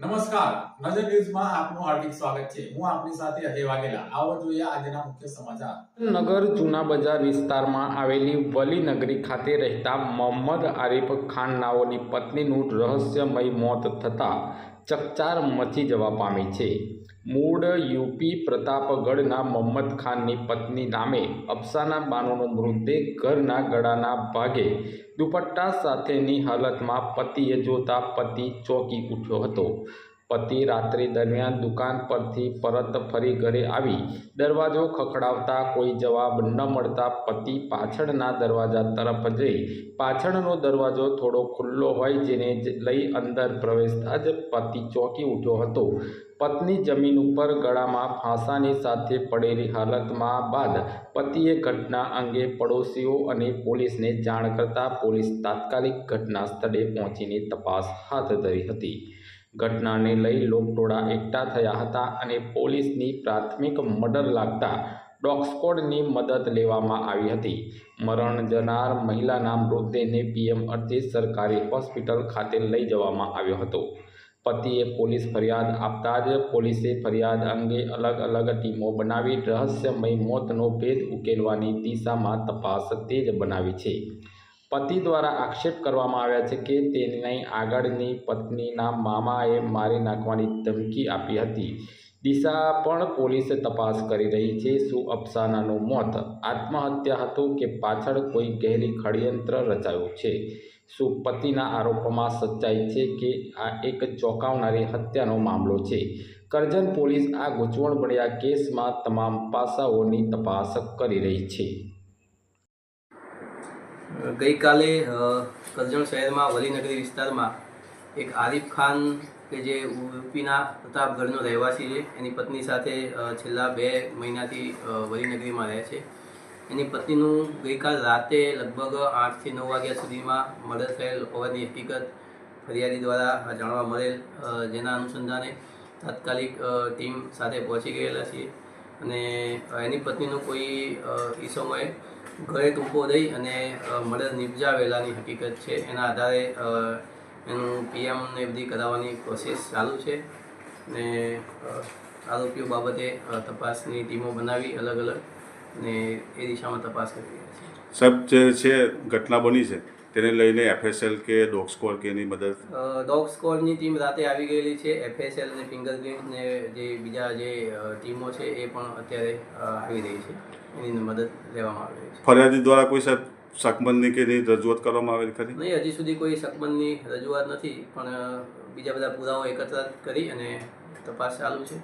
નમસ્કાર. નજર ન્યૂઝમાં આપનું હાર્દિક સ્વાગત છે. હું આપની સાથે અજય વાઘેલા. આવો જોઈએ આજના મુખ્ય સમાચાર. નગર જૂના બજાર વિસ્તારમાં આવેલી વલીનગરી ખાતે રહેતા મોહમ્મદ આરિફ ખાન નાઓની પત્નીનું રહસ્યમય મોત થતાં ચકચાર મચી જવા પામી છે. મૂળ યુપી પ્રતાપગઢના મોહમ્મદ ખાનની પત્ની નામે અફસાના બાનુનો મૃતદેહ ઘરના ગળાના ભાગે દુપટ્ટા સાથેની હાલતમાં પતિએ જોતા પતિ ચોંકી ઉઠ્યો હતો. પતિ રાત્રિ દરમિયાન દુકાન પરથી પરત ફરી ઘરે આવી. દરવાજો ખખડાવતા કોઈ જવાબ ન મળતા પતિ પાછળના દરવાજા તરફ જઈ. પાછળનો દરવાજો થોડો ખુલ્લો હોય જેને લઈ અંદર પ્રવેશતા જ પતિ ચોંકી ઉઠ્યો હતો. પત્ની જમીન ઉપર ગળામાં ફાંસાની સાથે પડેલી હાલતમાં બાદ પતિએ ઘટના અંગે પડોશીઓ અને પોલીસને જાણ કરતાં પોલીસ તાત્કાલિક ઘટના સ્થળે પહોંચીને તપાસ હાથ ધરી હતી. ઘટનાને લઈ લોકટોળા એકઠા થયા હતા અને પોલીસની પ્રાથમિક મર્ડર લાગતા ડોગ મદદ લેવામાં આવી હતી. મરણ જનાર મહિલાના મૃતદેહને પીએમ અર્થે સરકારી હોસ્પિટલ ખાતે લઈ જવામાં આવ્યો હતો. પતિએ પોલીસ ફરિયાદ આપતા જ પોલીસે ફરિયાદ અંગે અલગ અલગ ટીમો બનાવી, રહસ્યમય મોતનો ભેદ ઉકેલવાની દિશામાં તપાસ તેજ બનાવી છે. પતિ દ્વારા આક્ષેપ કરવામાં આવ્યા છે કે તેની આગળની પત્નીના મામાએ મારી નાખવાની ધમકી આપી હતી. દિશા પણ પોલીસે તપાસ કરી રહી છે શું અફસાનાનું મોત, આત્મહત્યા હતું કે પાછળ કોઈ ગહેરી ષડયંત્ર રચાયું છે? શું પતિના આરોપોમાં સચ્ચાઈ છે કે આ એક ચોંકાવનારી હત્યાનો મામલો છે? કરજણ પોલીસ આ ગૂંચવણભર્યા કેસમાં તમામ પાસાઓની તપાસ કરી રહી છે. ગઈકાલે કરજણ શહેરમાં વલીનગરી વિસ્તારમાં એક આરિફ ખાન કે જે યુપીના પ્રતાપગઢનો રહેવાસી છે, એની પત્ની સાથે છેલ્લા બે મહિનાથી વલીનગરીમાં રહે છે. એની પત્નીનું ગઈકાલ રાતે લગભગ આઠથી નવ વાગ્યા સુધીમાં મર્ડર થયેલ હોવાની હકીકત ફરિયાદી દ્વારા જાણવા મળેલ જેના અનુસંધાને તાત્કાલિક ટીમ સાથે પહોંચી ગયેલા છીએ. અને એની પત્નીનું કોઈ ઈસમોએ ઘરે ટૂંકો દઈ અને મર્ડર નિપજાવેલાની હકીકત છે. એના આધારે એનું પીએમને બધી કરાવવાની પ્રોસેસ ચાલુ છે ને આરોપીઓ બાબતે તપાસની ટીમો બનાવી અલગ અલગ ને એ દિશામાં તપાસ કરી રહ્યા છે. સાહેબ, જે છે, ઘટના બની છે તેને લઈને એફએસએલ કે ડોગ સ્કોર કે એની મદદ? ડોગ સ્કોરની ટીમ રાતે આવી ગયેલી છે. એફએસએલ અને ફિંગરપ્રિન્ટ ને જે બીજા જે ટીમો છે એ પણ અત્યારે આવી રહી છે. એની મદદ લેવામાં આવી રહી છે. ફરિયાદી દ્વારા કોઈ સાહેબ શકમંદની કે એની રજૂઆત કરવામાં આવેલી ખરી? નહીં હજી સુધી કોઈ શકમંદની રજૂઆત નથી પણ બીજા બધા પુરાવો એકત્ર કરી અને તપાસ ચાલુ છે.